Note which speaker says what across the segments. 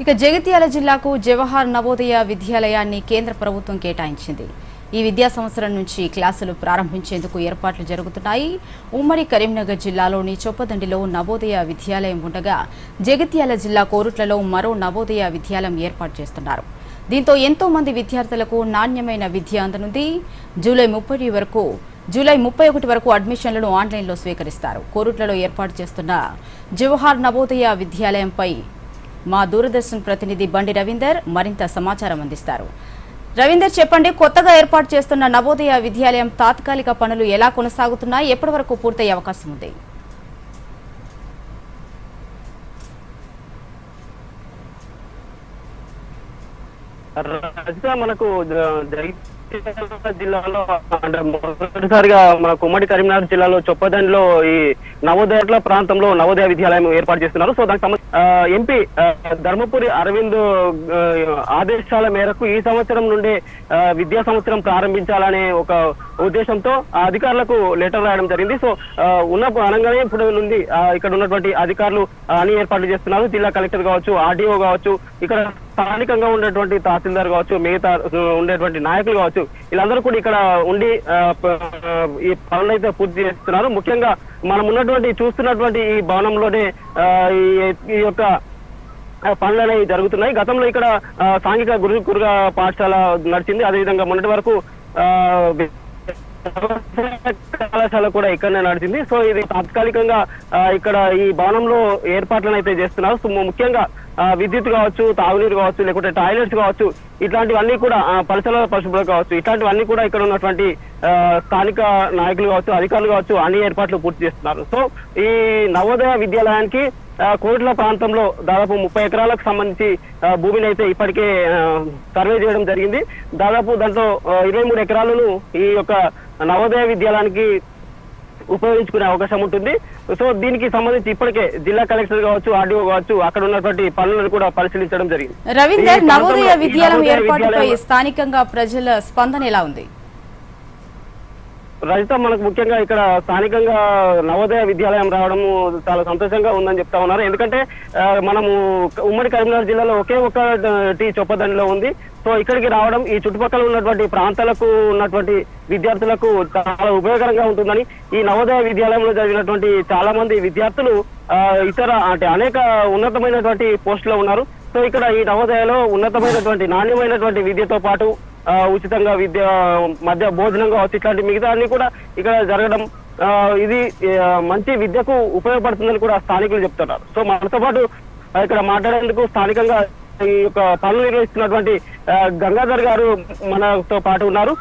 Speaker 1: ఇక జగిత్యాల జిల్లాకు జవహర్ నవోదయ విద్యాలయాన్ని కేంద్ర ప్రభుత్వం కేటాయించింది. ఈ విద్యా సంవత్సరం నుంచి క్లాసులు ప్రారంభించేందుకు ఏర్పాట్లు జరుగుతున్నాయి. ఉమ్మడి కరీంనగర్ జిల్లాలోని చొప్పదండిలో నవోదయ విద్యాలయం ఉండగా జగిత్యాల జిల్లా కోరుట్లలో మరో నవోదయ విద్యాలయం ఏర్పాటు చేస్తున్నారు. దీంతో ఎంతో మంది విద్యార్థులకు నాణ్యమైన విద్య అందనుంది. జూలై ముప్పై వరకు జూలై ముప్పై ఒకటి వరకు అడ్మిషన్లను ఆన్లైన్లో స్వీకరిస్తారు. కోరుట్లలో ఏర్పాటు చేస్తున్న జవహర్ నవోదయ విద్యాలయంపై మా దూరదర్శన్ ప్రతినిధి బండి రవీందర్ మరింత సమాచారం అందిస్తారు. రవీందర్ చెప్పండి కొత్తగా ఏర్పాటు చేస్తున్న నవోదయ విద్యాలయం తాత్కాలిక పనులు ఎలా కొనసాగుతున్నాయి? ఎప్పటి వరకు పూర్తయ్యే అవకాశం ఉంది?
Speaker 2: మనకు జిల్లాలో అంటే మొదటిసారిగా మన ఉమ్మడి కరీంనగర్ జిల్లాలో చొప్పదండిలో ఈ నవోదయ ప్రాంతంలో నవోదయ విద్యాలయం ఏర్పాటు చేస్తున్నారు. సో దానికి ఎంపీ ధర్మపురి అరవింద్ ఆదేశాల మేరకు ఈ సంవత్సరం నుండి విద్యా సంవత్సరం ప్రారంభించాలనే ఒక ఉద్దేశంతో ఆ అధికారులకు లెటర్ రాయడం జరిగింది. సో ఉన్న అనగానే ఇప్పుడు నుండి ఇక్కడ ఉన్నటువంటి అధికారులు అన్ని ఏర్పాట్లు చేస్తున్నారు. జిల్లా కలెక్టర్ కావచ్చు ఆర్డీఓ కావచ్చు ఇక్కడ స్థానికంగా ఉండేటువంటి తహసీల్దార్ కావచ్చు మిగతా ఉండేటువంటి నాయకులు కావచ్చు వీళ్ళందరూ కూడా ఇక్కడ ఉండి ఈ పనులు అయితే పూర్తి చేస్తున్నారు. ముఖ్యంగా మనం ఉన్నటువంటి చూస్తున్నటువంటి ఈ భవనంలోనే ఆ, ఈ- ఈ యొక్క పనులు అనేవి జరుగుతున్నాయి. గతంలో ఇక్కడ సాంఘిక గురు గురుగా పాఠశాల నడిచింది. అదేవిధంగా మొన్నటి వరకు ఆ, కళాశాల కూడా ఇక్కడనే నడిచింది. సో ఇది తాత్కాలికంగా ఆ, ఇక్కడ ఈ భవనంలో ఏర్పాట్లను అయితే చేస్తున్నారు. ముఖ్యంగా విద్యుత్ కావచ్చు తాగునీరు కావచ్చు లేకుంటే టాయిలెట్స్ కావచ్చు ఇట్లాంటివన్నీ కూడా పరిసర పరిశుభ్రత కావచ్చు ఇట్లాంటివన్నీ కూడా ఇక్కడ ఉన్నటువంటి స్థానిక నాయకులు కావచ్చు అధికారులు కావచ్చు అన్ని ఏర్పాట్లు పూర్తి చేస్తున్నారు. సో ఈ నవోదయ విద్యాలయానికి కోట్ల ప్రాంతంలో దాదాపు ముప్పై ఎకరాలకు సంబంధించి భూమిని అయితే ఇప్పటికే సర్వే చేయడం జరిగింది. దాదాపు దాంట్లో ఇరవై మూడు ఎకరాలను ఈ యొక్క నవోదయ విద్యాలయానికి ఉపయోగించుకునే అవకాశం ఉంటుంది. సో దీనికి సంబంధించి ఇప్పటికే జిల్లా కలెక్టర్ కావచ్చు ఆర్డీఓ కావచ్చు అక్కడ ఉన్నటువంటి పనులను కూడా పరిశీలించడం జరిగింది.
Speaker 1: రవీందర్ నవోదయ విద్యాలయం ఏర్పాటుపై స్థానికంగా ప్రజల స్పందన ఎలా ఉంది?
Speaker 2: రజిత మనకు ముఖ్యంగా ఇక్కడ స్థానికంగా నవోదయ విద్యాలయం రావడము చాలా సంతోషంగా ఉందని చెప్తా ఉన్నారు. ఎందుకంటే మనము ఉమ్మడి కరీంనగర్ జిల్లాలో ఒకే ఒక టీ చొప్పదండిలో ఉంది. సో ఇక్కడికి రావడం ఈ చుట్టుపక్కల ఉన్నటువంటి ప్రాంతాలకు ఉన్నటువంటి విద్యార్థులకు చాలా ఉపయోగకరంగా ఉంటుందని ఈ నవోదయ విద్యాలయంలో జరిగినటువంటి చాలా మంది విద్యార్థులు ఇతర అంటే అనేక ఉన్నతమైనటువంటి పోస్టులో ఉన్నారు. సో ఇక్కడ ఈ నవోదయలో ఉన్నతమైనటువంటి నాణ్యమైనటువంటి విద్యతో పాటు ఉచితంగా విద్య మధ్య భోజనం కావచ్చు ఇట్లాంటి మిగతా అన్ని కూడా ఇక్కడ జరగడం ఆ, ఇది మంచి విద్యకు ఉపయోగపడుతుందని కూడా స్థానికులు చెప్తున్నారు. సో మనతో పాటు ఇక్కడ మాట్లాడేందుకు స్థానికంగా ఈ యొక్క పనులు నిర్వహిస్తున్నటువంటి గంగాధర్ గారు మనతో పాటు ఉన్నారు.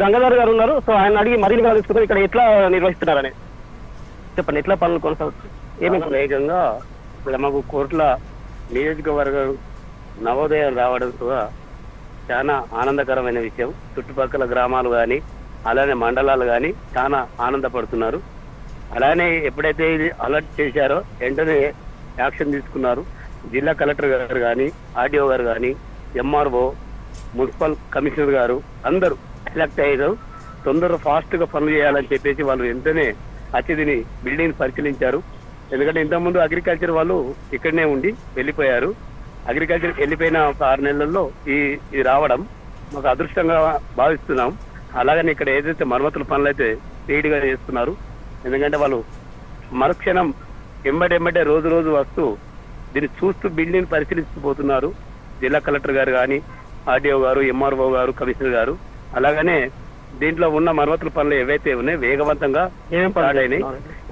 Speaker 2: గంగాధర్ గారు ఉన్నారు. సో ఆయన అడిగి మరిన్ని వివరాలు ఇక్కడ ఎట్లా నిర్వహిస్తున్నారని చెప్పండి ఎట్లా పనులు కొనసాగుతుంది ఏమేమి
Speaker 3: వేగంగా మాకు కోట్ల నియోజకవర్గం నవోదయం రావడం కూడా చాలా ఆనందకరమైన విషయం. చుట్టుపక్కల గ్రామాలు కానీ అలానే మండలాలు కానీ చాలా ఆనందపడుతున్నారు. అలానే ఎప్పుడైతే ఇది అలర్ట్ చేశారో వెంటనే యాక్షన్ తీసుకున్నారు. జిల్లా కలెక్టర్ గారు కానీ ఆర్డీఓ గారు కానీ ఎంఆర్ఓ మున్సిపల్ కమిషనర్ గారు అందరూ సెలెక్ట్ అయ్యారు. తొందరగా ఫాస్ట్గా పనులు చేయాలని చెప్పేసి వాళ్ళు వెంటనే అతిథిని బిల్డింగ్ పరిశీలించారు. ఎందుకంటే ఇంతకుముందు అగ్రికల్చర్ వాళ్ళు ఇక్కడనే ఉండి వెళ్ళిపోయారు. అగ్రికల్చర్ వెళ్ళిపోయిన ఒక ఆరు నెలల్లో ఈ ఇది రావడం మాకు అదృష్టంగా భావిస్తున్నాం. అలాగని ఇక్కడ ఏదైతే మరమ్మతుల పనులు అయితే స్పీడ్గా చేస్తున్నారు. ఎందుకంటే వాళ్ళు మరుక్షణం ఎంబటెంబటే రోజు రోజు వస్తూ దీన్ని చూస్తూ బిల్డింగ్ పరిశీలించబోతున్నారు. జిల్లా కలెక్టర్ గారు కానీ ఆర్డీఓ గారు ఎంఆర్ఓ గారు కమిషనర్ గారు. అలాగనే దీంట్లో ఉన్న మరమ్మతుల పనులు ఏవైతే ఉన్నాయో వేగవంతంగా
Speaker 2: చేస్తున్నారు?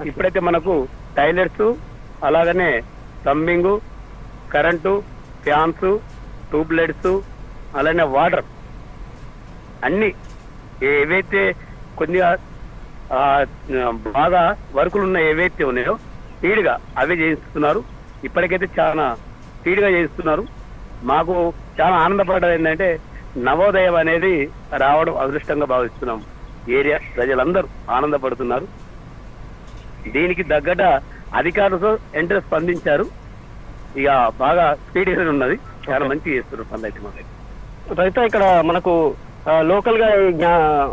Speaker 3: ఇప్పుడైతే మనకు టైలెట్స్ అలాగనే plumbing current fans tube lights అలానే వాటర్. అన్ని ఏవైతే కొద్దిగా బాగా వర్కులు ఉన్న ఏవైతే ఉన్నాయో స్పీడ్గా అవే చేయిస్తున్నారు. ఇప్పటికైతే చాలా స్పీడ్గా చేయిస్తున్నారు. మాకు చాలా ఆనందపడడం ఏంటంటే నవోదయం అనేది రావడం అదృష్టంగా భావిస్తున్నాం. ఏరియా ప్రజలందరూ ఆనందపడుతున్నారు. దీనికి తగ్గట అధికారులతో వెంటనే స్పందించారు. ఇక బాగా స్పీడ్ ఉన్నది. చాలా మంచిగా చేస్తున్నారు పనులు అయితే. మాకు
Speaker 2: రైతు ఇక్కడ మనకు లోకల్గా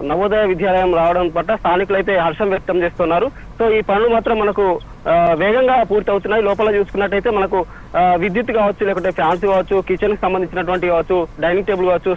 Speaker 2: నవోదయ విద్యాలయం రావడం పట్ల స్థానికులు అయితే హర్షం వ్యక్తం చేస్తున్నారు. సో ఈ పనులు మాత్రం మనకు వేగంగా పూర్తి అవుతున్నాయి లోపల చూసుకున్నట్టయితే మనకు విద్యుత్ కావచ్చు లేకుంటే ఫ్యాన్స్ కావచ్చు కిచెన్కి సంబంధించినటువంటి కావచ్చు డైనింగ్ టేబుల్ కావచ్చు